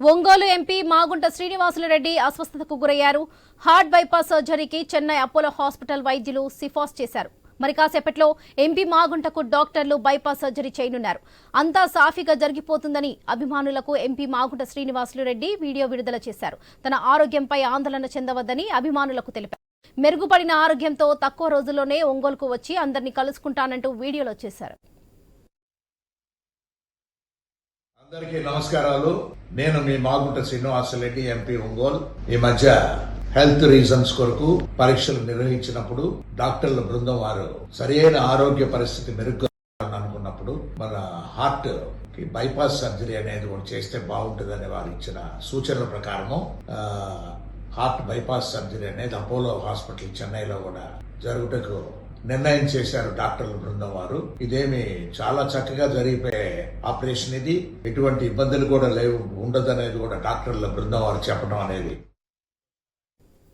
Ongole MP Magunta Srinivasulu Reddy అస్వస్థతకు గురయ్యారు. Heart bypass సర్జరీకి చెన్నై అపోలో హాస్పిటల్ వైద్యులు సిఫార్సు చేశారు. మరి కాసేపట్లో ఎంపీ మాగుంటకు డాక్టర్లు బైపాస్ సర్జరీ చేయనున్నారు. అంతా సాఫీగా జరిగిపోతుందని అభిమానులకు ఎంపీ మాగుంట శ్రీనివాసులు రెడ్డి వీడియో విడుదల చేశారు. తన ఆరోగ్యంపై ఆందోళన చెందవద్దని అభిమానులకు తెలిపారు. మెరుగుపడిన ఆరోగ్యంతో తక్కువ రోజుల్లోనే ఒంగోలుకు వచ్చి అందరినీ కలుసుకుంటానంటూ వీడియోలో చేశారు. అందరికీ నమస్కారాలు. నేను మీ మాగుంట శ్రీనివాసరెడ్డి ఎంపీ ఒంగోల్. ఈ మధ్య హెల్త్ రీజన్స్ కొరకు పరీక్షలు నిర్వహించినప్పుడు డాక్టర్ల బృందం వారు సరైన ఆరోగ్య పరిస్థితి మెరుగ్గా అనుకున్నప్పుడు మన హార్ట్కి బైపాస్ సర్జరీ అనేది ఒకటి చేస్తే బాగుంటుందని వారు ఇచ్చిన సూచనల ప్రకారము హార్ట్ బైపాస్ సర్జరీ అనేది అపోలో హాస్పిటల్ చెన్నైలో కూడా జరుగుటకు నిర్ణయం చేశారు డాక్టర్ల బృందం వారు. ఇదేమి చాలా చక్కగా జరిగిపోయే ఆపరేషన్ ఇది. ఎటువంటి ఇబ్బందులు కూడా లేవు. ఉండదు అనేది కూడా డాక్టర్ల బృందం వారు చెప్పడం అనేది